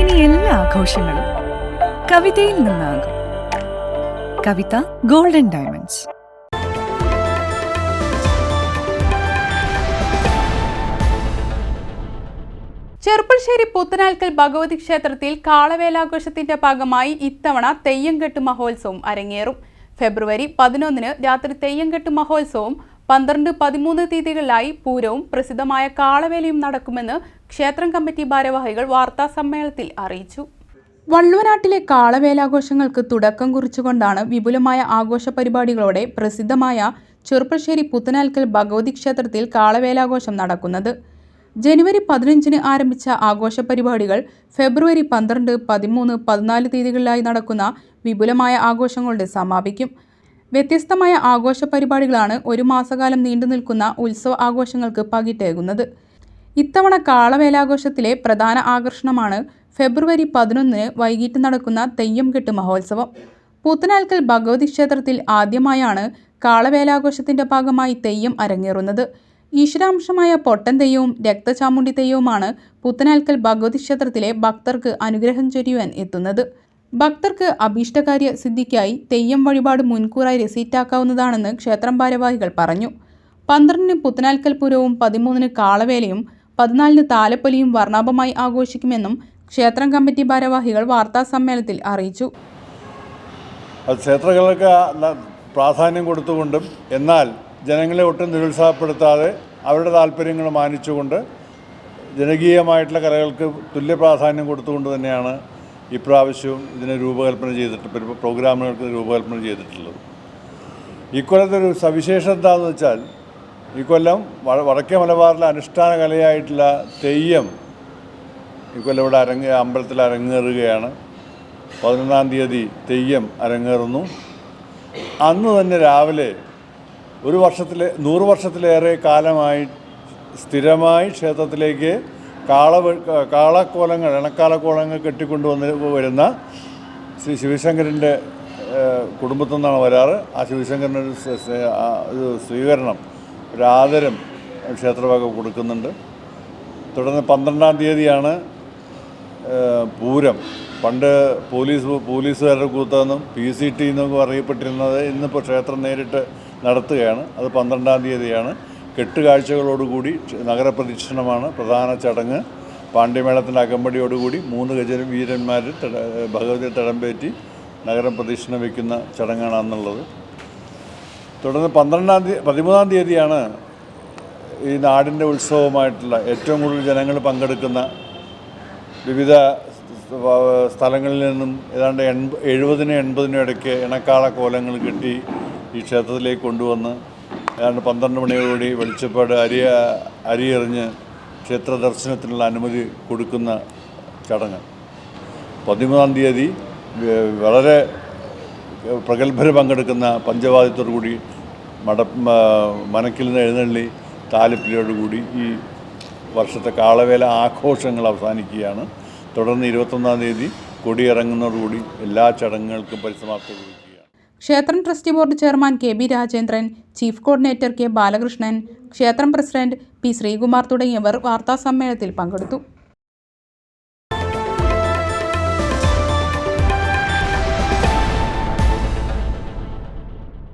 ഇനി എല്ലാ ആഘോഷങ്ങളും കവിതയിൽ നിന്നാകും. കവിത ഗോൾഡൻ ഡയമണ്ട്സ് ചെറുപ്പശ്ശേരി പുത്തനാൽക്കൽ ഭഗവതി ക്ഷേത്രത്തിൽ കാളവേലാഘോഷത്തിന്റെ ഭാഗമായി ഇത്തവണ തെയ്യംകെട്ട് മഹോത്സവം അരങ്ങേറും. ഫെബ്രുവരി പതിനൊന്നിന് രാത്രി തെയ്യംകെട്ട് മഹോത്സവവും പന്ത്രണ്ട് പതിമൂന്ന് തീയതികളിലായി പൂരവും പ്രസിദ്ധമായ കാളവേലയും നടക്കുമെന്ന് ക്ഷേത്രം കമ്മിറ്റി ഭാരവാഹികൾ വാർത്താ സമ്മേളനത്തിൽ അറിയിച്ചു. വള്ളുവനാട്ടിലെ കാളവേലാഘോഷങ്ങൾക്ക് തുടക്കം കുറിച്ചുകൊണ്ടാണ് വിപുലമായ ആഘോഷ പരിപാടികളോടെ പ്രസിദ്ധമായ ചെറുപ്പശ്ശേരി പുത്തനാൽക്കൽ ഭഗവതി ക്ഷേത്രത്തിൽ കാളവേലാഘോഷം നടക്കുന്നത്. ജനുവരി പതിനഞ്ചിന് ആരംഭിച്ച ആഘോഷ പരിപാടികൾ ഫെബ്രുവരി പന്ത്രണ്ട് പതിമൂന്ന് പതിനാല് തീയതികളിലായി നടക്കുന്ന വിപുലമായ ആഘോഷങ്ങളുടെ സമാപിക്കും. വ്യത്യസ്തമായ ആഘോഷ പരിപാടികളാണ് ഒരു മാസകാലം നീണ്ടു നിൽക്കുന്ന ഉത്സവ ആഘോഷങ്ങൾക്ക് പകിട്ടേകുന്നത്. ഇത്തവണ കാളവേലാഘോഷത്തിലെ പ്രധാന ആകർഷണമാണ് ഫെബ്രുവരി പതിനൊന്നിന് വൈകിട്ട് നടക്കുന്ന തെയ്യം കെട്ട് മഹോത്സവം. പൂത്തനാൽക്കൽ ഭഗവതി ക്ഷേത്രത്തിൽ ആദ്യമായാണ് കാളവേലാഘോഷത്തിന്റെ ഭാഗമായി തെയ്യം അരങ്ങേറുന്നത്. ഈശ്വരാംശമായ പൊട്ടൻ തെയ്യവും രക്തചാമുണ്ടി തെയ്യവുമാണ് പുത്തനാൽക്കൽ ഭഗവതി ക്ഷേത്രത്തിലെ ഭക്തർക്ക് അനുഗ്രഹം ചൊരിയുവാൻ എത്തുന്നത്. ഭക്തർക്ക് അഭീഷ്ടകാര്യ സിദ്ധിക്കായി തെയ്യം വഴിപാട് മുൻകൂറായി രസീറ്റാക്കാവുന്നതാണെന്ന് ക്ഷേത്രം ഭാരവാഹികൾ പറഞ്ഞു. പന്ത്രണ്ടിന് പുത്തനാൽക്കൽ പൂരവും പതിമൂന്നിന് കാളവേലയും പതിനാലിന് താലപ്പൊലിയും വർണാഭമായി ആഘോഷിക്കുമെന്നും ക്ഷേത്രം കമ്മിറ്റി ഭാരവാഹികൾ വാർത്താ സമ്മേളനത്തിൽ അറിയിച്ചു. ക്ഷേത്രങ്ങൾക്ക് പ്രാധാന്യം കൊടുത്തുകൊണ്ടും എന്നാൽ ജനങ്ങളെ ഒട്ടും നിരുത്സാഹപ്പെടുത്താതെ അവരുടെ താല്പര്യങ്ങൾ മാനിച്ചുകൊണ്ട് ജനകീയമായിട്ടുള്ള കലകൾക്ക് തുല്യ പ്രാധാന്യം കൊടുത്തുകൊണ്ട് തന്നെയാണ് ഇപ്രാവശ്യവും ഇതിനെ രൂപകൽപ്പന ചെയ്തിട്ട് പരി- പ്രോഗ്രാമുകൾക്ക് രൂപകൽപ്പന ചെയ്തിട്ടുള്ളത്. ഇക്കൊല്ലത്തെ ഒരു സവിശേഷത എന്താണെന്ന് വെച്ചാൽ ഇക്കൊല്ലം കൊല്ലം വടക്കേ മലബാറിലെ അനുഷ്ഠാന കലയായിട്ടുള്ള തെയ്യം ഇക്കൊല്ലം ഇവിടെ അരങ്ങ അമ്പലത്തിൽ അരങ്ങേറുകയാണ്. പതിനൊന്നാം തീയതി തെയ്യം അരങ്ങേറുന്നു. അന്ന് തന്നെ രാവിലെ ഒരു വർഷത്തിലെ നൂറ് വർഷത്തിലേറെ കാലമായി സ്ഥിരമായി ക്ഷേത്രത്തിലേക്ക് കാള കാളക്കോലങ്ങൾ ഇണക്കാലക്കോലങ്ങൾ കെട്ടിക്കൊണ്ടുവന്ന് വരുന്ന ശ്രീ ശിവശങ്കരന്റെ കുടുംബത്തു നിന്നാണ് വരാറ്. ആ ശിവശങ്കരന്റെ ഒരു സ്വീകരണം ഒരു ആദരം ക്ഷേത്രഭാഗം കൊടുക്കുന്നുണ്ട്. തുടർന്ന് പന്ത്രണ്ടാം തീയതിയാണ് പൂരം. പണ്ട് പോലീസ് പോലീസുകാരുടെ കൂത്തെന്നും പി സി ടി എന്നൊക്കെ അറിയപ്പെട്ടിരുന്നത് ഇന്നിപ്പോൾ ക്ഷേത്രം നേരിട്ട് നടത്തുകയാണ്. അത് പന്ത്രണ്ടാം തീയതിയാണ്. കെട്ടുകാഴ്ചകളോടുകൂടി ക്ഷ- നഗരപ്രദക്ഷിണമാണ് പ്രധാന ചടങ്ങ്. പാണ്ഡ്യമേളത്തിന്റെ അകമ്പടിയോടുകൂടി മൂന്ന് ഗജരും വീരന്മാർ തട- ഭഗവതി തടംപേറ്റി നഗരം പ്രദക്ഷിണം വയ്ക്കുന്ന ചടങ്ങാണ് അന്നുള്ളത് തുടർന്ന് പന്ത്രണ്ടാം തീയതി പതിമൂന്നാം തീയതിയാണ് ഈ നാടിന്റെ ഉത്സവമായിട്ടുള്ള ഏറ്റവും കൂടുതൽ ജനങ്ങൾ പങ്കെടുക്കുന്ന വിവിധ സ്ഥലങ്ങളിൽ നിന്നും ഏതാണ്ട് എൺപ എഴുപതിനും എൺപതിനും ഇടയ്ക്ക് ഇണക്കാള കോലങ്ങൾ കെട്ടി ഈ ക്ഷേത്രത്തിലേക്ക് കൊണ്ടുവന്ന് ഏതാണ്ട് പന്ത്രണ്ട് മണിയോടുകൂടി വെളിച്ചപ്പാട് അരി അരിയെറിഞ്ഞ് ക്ഷേത്ര ദർശനത്തിനുള്ള അനുമതി കൊടുക്കുന്ന ചടങ്ങ്. പതിമൂന്നാം തീയതി വളരെ പ്രഗത്ഭർ പങ്കെടുക്കുന്ന പഞ്ചവാദ്യത്തോടു കൂടി മട മനക്കിൽ നിന്ന് എഴുന്നള്ളി താലിപ്പിലോടുകൂടി ഈ വർഷത്തെ കാളവേല ആഘോഷങ്ങൾ അവസാനിക്കുകയാണ്. തുടർന്ന് ഇരുപത്തൊന്നാം തീയതി കൊടിയിറങ്ങുന്നതോടുകൂടി എല്ലാ ചടങ്ങുകൾക്കും പരിസമാപ്തി ക്ഷേത്രം trust board chairman K B Rajendran chief coordinator K Balakrishnan ക്ഷേത്രം പ്രസിഡന്റ് പി ശ്രീകുമാർ തുടങ്ങിയവർ വാർത്താസമ്മേളനത്തിൽ പങ്കെടുത്തു.